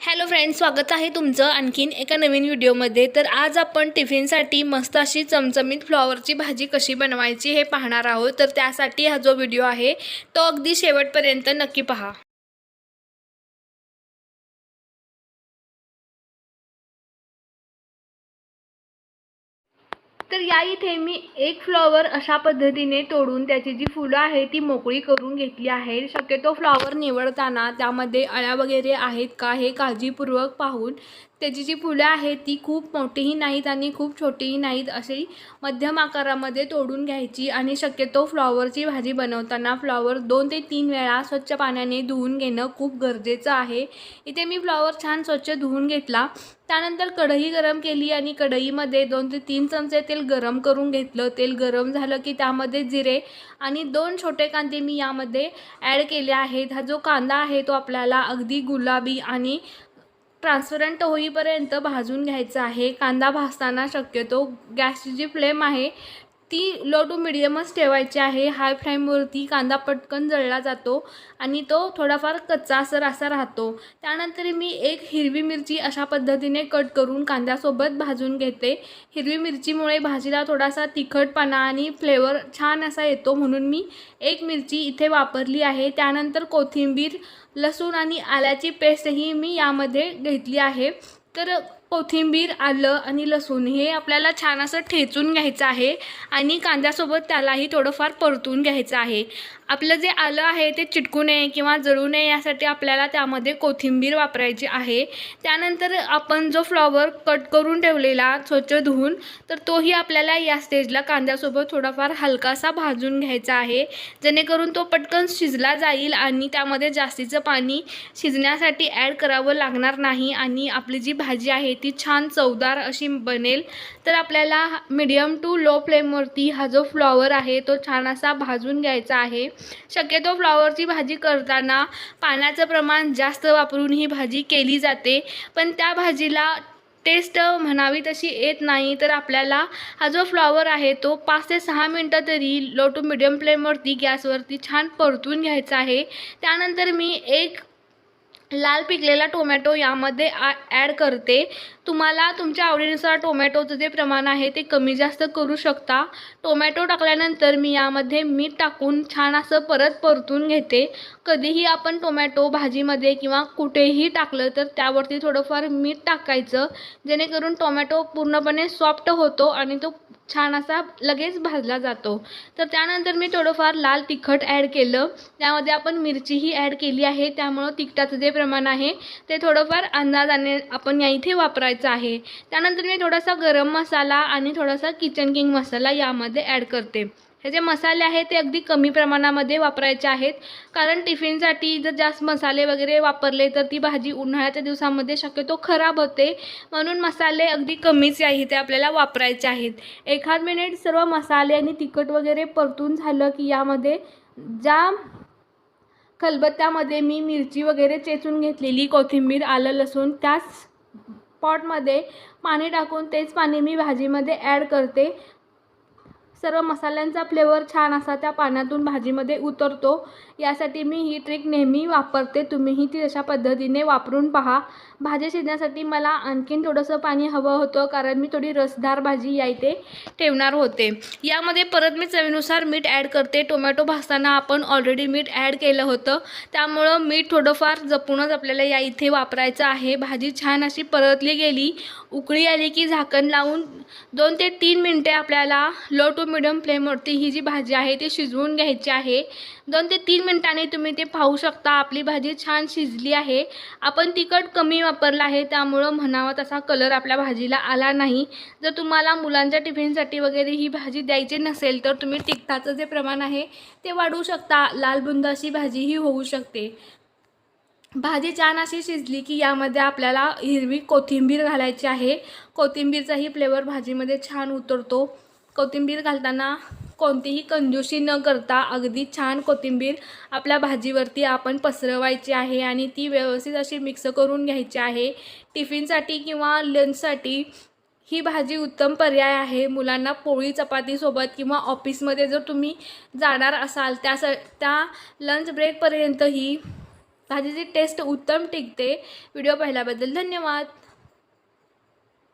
Hello friends स्वागत आहे तुमचं आणखीन एका नवीन व्हिडिओमध्ये. तर आज आपण टिफिनसाठी मस्त अशी चमचमीत फ्लॉवरची भाजी कशी बनवायची हे पाहणार आहोत. तर त्यासाठी हा जो व्हिडिओ आहे तो अगदी शेवटपर्यंत नक्की पहा. तर या इथे मी एक फ्लॉवर अशा पद्धतीने तोडून त्याची जी फुलं आहे ती मोकळी करून घेतली आहे. शक्यतो फ्लॉवर निवडताना त्यामध्ये अळ्या वगैरे आहेत का हे काळजीपूर्वक पाहून त्याची जी फुलं आहेत ती खूप मोठीही नाहीत आणि खूप छोटीही नाहीत अशी मध्यम आकारामध्ये तोडून घ्यायची आणि शक्यतो फ्लॉवरची भाजी बनवताना फ्लॉवर दोन ते तीन वेळा स्वच्छ पाण्याने धुवून घेणं खूप गरजेचं आहे. इथे मी फ्लॉवर छान स्वच्छ धुवून घेतला. त्यानंतर कढई गरम केली आणि कढईमध्ये दोन ते तीन चमचे तेल गरम करून घेतलं. तेल गरम झालं की त्यामध्ये जिरे आणि दोन छोटे कांदे मी यामध्ये ॲड केले आहेत. हा जो कांदा आहे तो आपल्याला अगदी गुलाबी आणि ट्रान्सपरंट होईपर्यंत भाजून घ्यायचा आहे. कांदा भाजताना शक्यतो गॅसची जी फ्लेम आहे ती लो टू मिडियमच ठेवायची आहे. हाय फ्लेमवरती कांदा पटकन जळला जातो आणि तो थोडाफार कच्चा असर असा राहतो. त्यानंतर मी एक हिरवी मिरची अशा पद्धतीने कट करून कांद्यासोबत भाजून घेते. हिरवी मिरचीमुळे भाजीला थोडासा तिखटपणा आणि फ्लेवर छान असा येतो म्हणून मी एक मिरची इथे वापरली आहे. त्यानंतर कोथिंबीर लसूण आणि आल्याची पेस्टही मी यामध्ये घेतली आहे. तर कोथिंबीर आलं आणि लसूण हे आपल्याला छान असं ठेचून घ्यायचं आहे आणि कांद्यासोबत त्यालाही थोडंफार परतून घ्यायचं आहे. आपलं जे आलं आहे ते चिटकू नये किंवा जळू नये यासाठी आपल्याला त्यामध्ये कोथिंबीर वापरायची आहे. त्यानंतर आपण जो फ्लॉवर कट करून ठेवलेला स्वच्छ धुवून तर तोही आपल्याला या स्टेजला कांद्यासोबत थोडाफार हलकासा भाजून घ्यायचा आहे. जेणेकरून तो पटकन शिजला जाईल आणि त्यामध्ये जास्तीचं पाणी शिजण्यासाठी ॲड करावं लागणार नाही आणि आपली जी भाजी आहे ती छान चवदार अशी बनेल. तर आपल्याला मिडियम टू लो फ्लेमवरती हा जो फ्लॉवर आहे तो छान असा भाजून घ्यायचा आहे. शक्यतो फ्लॉवरची भाजी करताना पाण्याचं प्रमाण जास्त वापरून ही भाजी केली जाते. पण त्या भाजीला टेस्ट म्हणावी तशी येत नाही. तर आपल्याला हा जो फ्लॉवर आहे तो पाच ते सहा मिनटं तरी लो टू मिडियम फ्लेमवरती गॅसवरती छान परतून घ्यायचा आहे. त्यानंतर मी एक लाल पिकलेला टोमॅटो यामध्ये आ ॲड करते. तुम्हाला तुमच्या आवडीनुसार टोमॅटोचं जे प्रमाण आहे ते कमी जास्त करू शकता. टोमॅटो टाकल्यानंतर मी यामध्ये मीठ टाकून छान असं परत परतून घेते. कधीही आपण टोमॅटो भाजीमध्ये किंवा कुठेही टाकलं तर त्यावरती थोडंफार मीठ टाकायचं. जेणेकरून टोमॅटो पूर्णपणे सॉफ्ट होतो आणि तो छान असा लगेच भाजला जातो. तर त्यानंतर मी थोडंफार लाल तिखट ॲड केलं. त्यामध्ये आपण मिरचीही ॲड केली आहे. त्यामुळं तिखटाचं जे प्रमाण आहे ते थोडंफार अंदाजाने आपण या इथे वापरायचं आहे. त्यानंतर मी थोडासा गरम मसाला आणि थोडासा किचन किंग मसाला यामध्ये ॲड करते. हे जे मसाले आहेत ते अगदी कमी प्रमाणामध्ये वापरायचे आहेत. कारण टिफिनसाठी जर जास्त मसाले वगैरे वापरले तर ती भाजी उन्हाळ्याच्या दिवसामध्ये शक्यतो खराब होते. म्हणून मसाले अगदी कमीच आहे ते आपल्याला वापरायचे आहेत. एखाद मिनिट सर्व मसाले आणि तिखट वगैरे परतून झालं की यामध्ये ज्या खलबत्त्यामध्ये मी मिरची वगैरे चेचून घेतलेली कोथिंबीर आलं लसूण त्याच पॉटमध्ये पाणी टाकून तेच पाणी मी भाजीमध्ये ॲड करते. सर्व मसाल्यांचा फ्लेवर छान असा त्या पाण्यातून भाजीमध्ये उतरतो. यासाठी मी ही ट्रिक नेहमी वापरते. तुम्हीही ती अशा पद्धतीने वापरून पहा. भाजी शिजण्यासाठी मला आणखीन थोडंसं पाणी हवं होतं कारण मी थोडी रसदार भाजी या इथे ठेवणार होते. यामध्ये परत मी चवीनुसार मीठ ॲड करते. टोमॅटो भाजताना आपण ऑलरेडी मीठ ॲड केलं होतं. त्यामुळं मीठ थोडंफार जपूनच आपल्याला या इथे वापरायचं आहे. भाजी छान अशी परतली गेली. उकळी आली की झाकण लावून दोन ते तीन मिनटे आपल्याला लो टू मिडियम फ्लेमवरती ही जी भाजी आहे ती शिजवून घ्यायची आहे. दोन ते तीन मिनटांनी तुम्ही ते पाहू शकता. आपली भाजी छान शिजली आहे. आपण तिखट कमी वापरलं आहे त्यामुळं म्हणावा तसा कलर आपल्या भाजीला आला नाही. जर तुम्हाला मुलांच्या टिफिनसाठी वगैरे ही भाजी द्यायची नसेल तर तुम्ही तिखटाचं जे प्रमाण आहे ते वाढवू शकता. लाल बुंद अशी भाजी ही होऊ शकते. भाजी छान अशी शिजली की यामध्ये आपल्याला हिरवी कोथिंबीर घालायची आहे. कोथिंबीरचाही फ्लेवर भाजीमध्ये छान उतरतो. कोथिंबीर घालताना कोणतीही कंजूशी न करता अगदी छान कोथिंबीर आपल्या भाजीवरती आपण पसरवायची आहे आणि ती व्यवस्थित अशी मिक्स करून घ्यायची आहे. टिफिनसाठी किंवा लंचसाठी ही भाजी उत्तम पर्याय आहे. मुलांना पोळी चपातीसोबत किंवा ऑफिसमध्ये जर तुम्ही जाणार असाल त्या स त्या लंच ब्रेकपर्यंत ही भाजीची टेस्ट उत्तम टिकते. व्हिडिओ पाहिल्याबद्दल धन्यवाद.